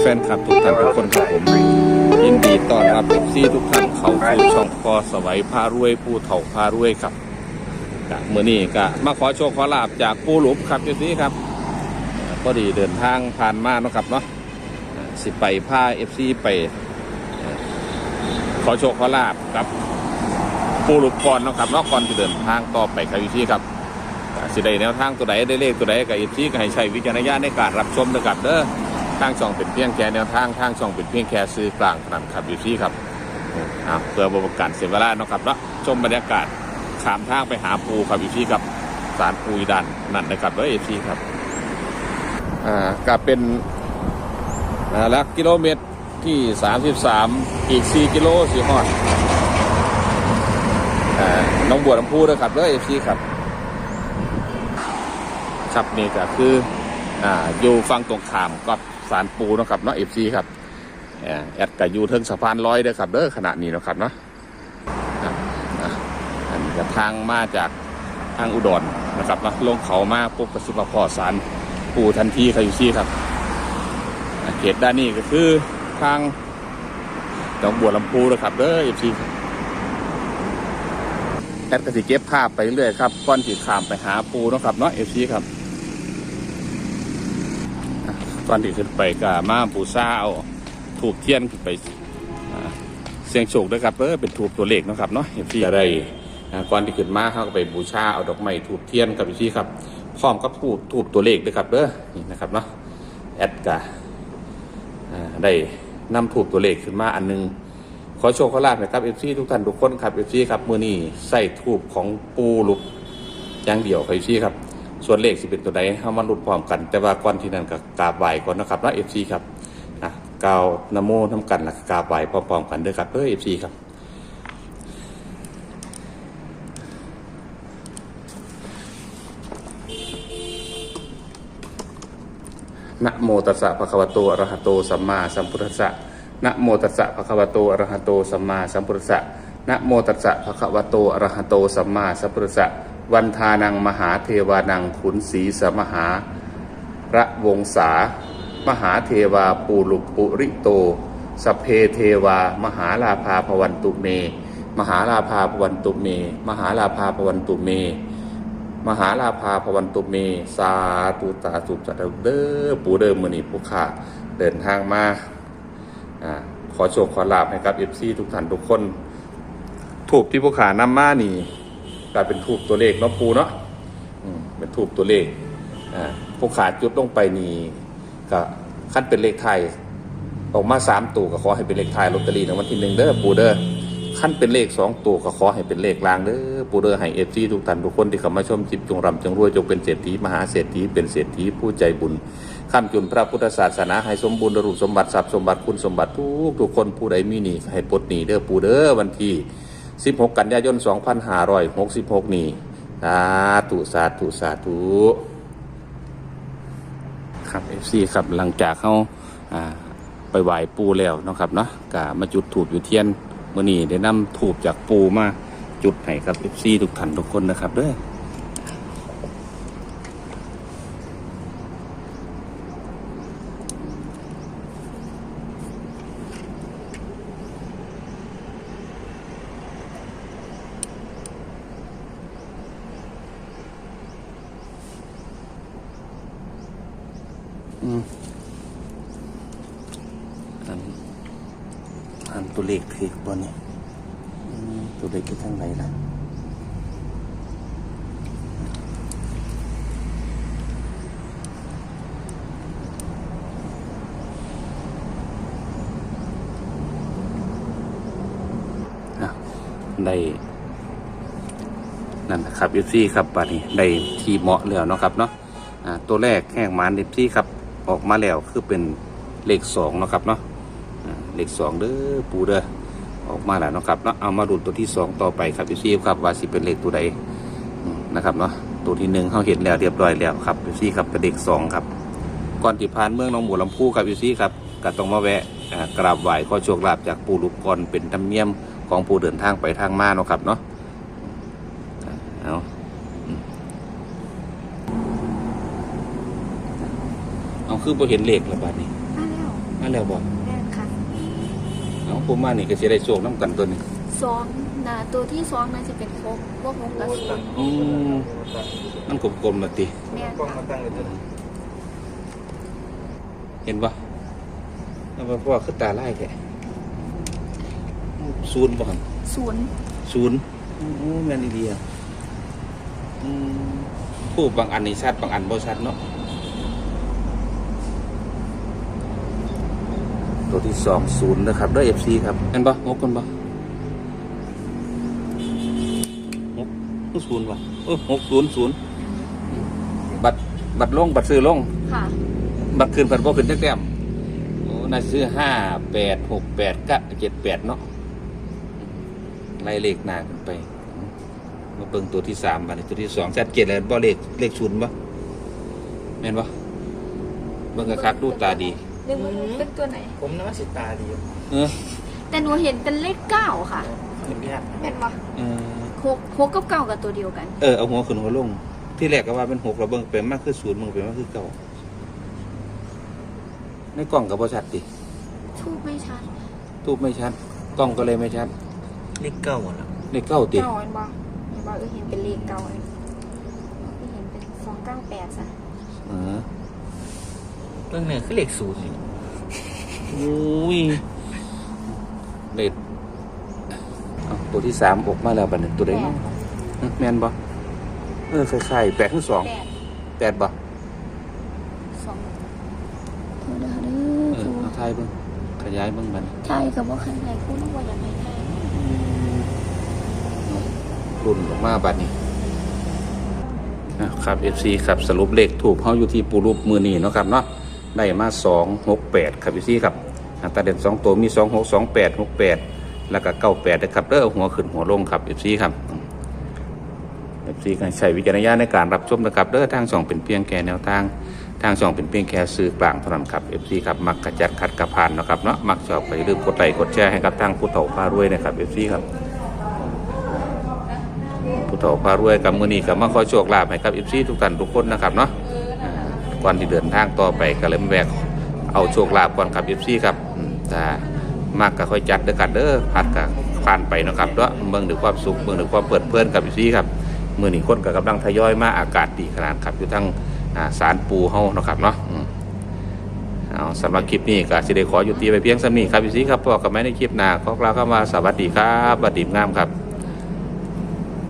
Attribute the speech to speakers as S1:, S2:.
S1: แฟนคลับทุกท่านทุกคนครับผม ยินดีต้อนรับเอฟซีทุกท่านเข้าสู่ช่องพอสวัยพารวยผู้เฒ่าพารวยครับกะเมื่อนี้ก็มาขอโชคขอลาบจากปูหลุมครับเอฟซีครับอ่าพอดีเดินทางผ่านมาเนาะครับเนาะสิไปพาเอฟซีไป ขอโชคขอลาบกับปูหลุมก่อนเนาะครับเนาะก่อนที่เดินทางต่อไปครับเอฟซีครับสิได้แนวทางตัวใดได้เลขตัวใดกับเอฟซีก็ให้ใช้วิจารณญาณในการรับชมนะครับเด้อ ทางช่องเป็นเพียงแค่แนวทางทางช่องเป็นเพียงแค่ซื้อกลางเท่านั้นครับเอฟซีครับอ่าเพื่อบริการเสียเวลาเนาะครับเนาะชมบรรยากาศขามทางไปหาปูครับเอฟซีครับสารปูดันนั่นนะครับเด้อเอฟซีครับอ่าก็เป็นลักกิโลเมตรที่ 33 อีก 4 กิโลสีฮอดน้องบัวลำพูนะครับเด้อเอฟซีครับครับนี่ก็คือ อ่า อยู่ฝั่งตรงขามกับ สารปูนะครับเนาะเอฟซีครับแอดกับยูเทิงสะพานลอยเด้อครับเด้อขณะนี้นะครับเนาะอันนี้ก็ทางมาจากทางอุดรนะครับเนาะลงเขามาปุ๊บกระสุนพอสารปูทันทีครับเอฟซีครับเขตด้านนี้ก็คือทางหนองบัวลำพูนะครับเด้อเอฟซีแอดก็สิเก็บภาพไปเรื่อยครับก่อนที่ขามไปหาปูนะครับเนาะเอฟซีครับ ก่อนที่ขึ้นไปก็มาปูซาเอาถูกเทียนขึ้นไปเสียงโชคด้วยครับเออเป็นถูกตัวเลขนะครับเนาะเอฟซีจะได้อ่าก่อนที่ขึ้นมาเขาก็ไปบูชาเอาดอกไม้ถูกเทียนกับเอฟซีครับพร้อมกับถูกถูกตัวเลขด้วยครับเด้อนี่นะครับเนาะแอดกาได้นำถูกตัวเลขขึ้นมาอันหนึงขอโชคขอลาบนะครับเอฟซีทุกท่านทุกคนครับเอฟซีครับมือนี้ใส่ทูบของปูลุกอย่างเดียวครับเอฟซีครับ ส่วนเลขสิเป็นตัวใดเฮามาลุ้นพร้อมกัน แต่ว่าก่อนที่นั้นก็กราบไหวก่อนนะครับนะเอฟซีครับนะกาวนโมน้ำกันแล้วก็กราบไหวพร้อมๆกันเด้อครับเด้อเอฟซีครับนะโมตัสสะภะคะวะโตอะระหะโตสัมมาสัมพุทธัสสะนะโมตัสสะภะคะวะโตอะระหะโตสัมมาสัมพุทธัสสะนะโมตัสสะภะคะวะโตอะระหะโตสัมมาสัมพุทธัสสะ วันทานังมหาเทวานังขุนศรีสมหาระวงศามหาเทวาปูลุปุริโตสเพเทวา มหาลาภาภวันตุเม มหาลาภาภวันตุเม มหาลาภาภวันตุเม มหาลาภาพวันตุเม สาธุตาสุจัตเดอปูเดิมมือนีผู้ขาเดินทางมาอขอโชคขอลาบให้กับเอฟซีทุกท่านทุกคน ถูกที่ผู้ขานำมานี่ กลายเป็นถูกตัวเลขเนาะปูเนาะเป็นถูกตัวเลขผู้ขาจุดลงไปนี่ก็ขั้นเป็นเลขไทยออกมาสามตัวก็ขอให้เป็นเลขไทยลอตเตอรี่ในวันที่หนึ่งเด้อปูเด้อขั้นเป็นเลขสองตัวก็ขอให้เป็นเลขลางเด้อปูเด้อให้เอฟซีทุกท่านทุกคนที่เข้ามาชมจิบจงรำจงรวยจงเป็นเศรษฐีมหาเศรษฐีเป็นเศรษฐีผู้ใจบุญข้ามจุนพระพุทธศาสนาให้สมบูรณ์รูปสมบัติทรัพย์สมบัติคุณสมบัติทุกทุกคนผู้ใดมีหนี้ให้ปลดหนี้เด้อปูเด้อวันที่ 16 กันยายน 2566 นี้สาธุสาธุสาธุครับเอฟซีครับหลังจากเขาอ่าไปไหว้ปูแล้วนะครับเนาะกะมาจุดถูบอยู่เทียนเมื่อนี้ได้นำถูบจากปูมาจุดให้ครับเอฟซีทุกท่านทุกคนนะครับเด้อ อันอันตัวเลขคือบนนี่อืมตัวเลขอยู่ทางไหนล่ะได้นั่นครับยูซี่ครับบัดนี้ได้ที่เหมาะแล้วเนาะครับเนาะอ่าตัวแรกแห้งหมานดิซี่ครับ ออกมาแล้วคือเป็นเลขสองนะครับเนาะเลขสองเด้อปูเด้อออกมาแล้วนะครับเนาะเอามาดูตัวที่สองต่อไปครับยูซี่ครับว่าสิเป็นเลขตัวใดนะครับเนาะตัวที่หนึ่งเขาเห็นแล้วเรียบร้อยแล้วครับยูซี่ครับเป็นเลขสองครับก่อนที่ผ่านเมืองหนองบัวลำพูครับยูซี่ครับก็ต้องมาแวะกราบไหว้ขอโชคลาภจากปู่ลูกกอนเป็นธรรมเนียมของผู้เดินทางไปทางมาเนาะครับเนาะเอาอืมเอา คือบ่เห็นเลขแล้วบัดนี้
S2: มาแล้ว
S1: มาแล้วบอก
S2: แม่นค่ะ
S1: เอาผมมานี่ก็สิได้โชคน้ำกันตัวนี้
S2: สองนะตัวที่สองนั่นจะเป็นโคกพวกหกกับศูนย์
S1: อืมมันกลมๆละติ
S2: แม่น
S3: กล้อง
S2: ค่ะ
S3: มาตั้งเลยตัวนี้
S1: เห็นปะแล้วมันว่าคือตาไล่แท้ศูนย์บ่ครับ
S2: ศูนย์
S1: ศูนย์โอ้แม่นดีอะอืมผู้บางอันนี่ชัดบางอันบ่ชัดเนาะ ตัวที่สองศูนย์นะครับด้วย FC ครับเห็นปะงบกันปะงบศูนย์ปะเออหกศูนย์ศูนย์บัตรบัตรลงบัตรซื้อลง
S2: ค่ะ
S1: บัตรคืนผันบ่ขึ้นจักแต้มโอ้น่าซื้อห้าแปดหกแปดกะเจ็ดแปดเนาะไล่เลขหน้าขึ้นไปมาเบิ่งตัวที่สามบัดนี้ตัวที่สองชัดเจนแล้วบ่เลขเลขศูนย์บ่แม่นบ่เบิ่งกระคักดูตาดี
S2: เรื่องมันเป็นตัวไหน
S3: ผมนึกว่าสิตาดี
S1: เออ
S2: แต่หนูเห็นเป็นเลขเก้าค่ะ
S3: เห็นยาก
S2: แม่นปะ
S1: เออ
S2: หกหกกับเก้ากับตัวเดียวกัน
S1: เออเอาหัวขึ้นหัวลง ที่แรกก็ว่าเป็นหกเราเบิ่งเป็นมากคือศูนย์มึงเป็นมากคือเก้าในกล้องก็บ่ชัดติ
S2: ทูบไม่ชัด
S1: ทูบไม่ชัดกล้องก็เลยไม่ชัด
S3: เลขเก้าหมดแล้ว
S1: เลขเก้าติ
S2: เก้าเห็นปะเห็นปะเออเห็นเป็นเลขเก้าเลยเออเห็นเป็นสองเก้าแปดซะ
S1: เออ
S3: เรื่องหนึ่งคือเลขศูนย์นี่
S1: อุ้ยเด็ดเอาตัวที่สามออกมาแล้วบัดนี้ตัวใด
S2: แป
S1: เนาะ
S2: ด
S1: แมนบ่เออคล้ายๆแปดคือสอง
S2: แปด
S1: แปดบ่
S2: สองเดี๋ยวเด้อ
S1: เออเอาทายเบิ่งขยายเบิ่งมัน
S2: ใช่กับว่าคันไหนคู่ต้องว่าอย่างไรไทย
S1: รุ่นออกมาบัดนี้นะครับ FC ครับสรุปเลขถูกเฮาอยู่ที่ปูรูปมือนี้เนาะครับเนาะ ได้มา 268 ครับ FC ครับอัตราเด่น2 ตัวมี 26 28 68 แล้วก็ 98นะครับเด้อหัวขึ้นหัวลงครับ FC ครับ FC การใช้วิจารณญาณในการรับชมนะครับเด้อทางช่องเป็นเพียงแค่แนวทางทางช่องเป็นเพียงแค่สื่อกลางเท่านั้นครับ FC ครับมักกระจัดขัดกระพานนะครับเนาะมักชอบไปลืมกดไลค์กดแชร์ให้กับทางผู้เฒ่าพารวยนะครับ FC ครับผู้เฒ่าพารวยกับมือนี้กับมาขอโชคลาภให้กับ FC ทุกท่านทุกคนนะครับเนาะ ก่อนที่เดินทางต่อไปก็เลยมแวะเอาโชคลาภก่อนครับ FC ครับอืมถ้ามากก็ค่อยจัดเด้อกันเด้อพัดก็ผ่านไปนะครับเนาะเมืองถึงความสุขเมืองถึงความเปิดเพลินกับ FC ครับมือหนี้คนก็กำลังทยอยมาอากาศดีขนาดครับอยู่ทั้งสารปูเฮานะครับเนาะเอาสำหรับคลิปนี้ก็สิได้ขออยู่ตีไปเพียงสำนีครับพี่ซีครับพบกันใหม่ในคลิปหน้าขอกล่าวคำว่าสวัสดีครับบัดดีงามครับ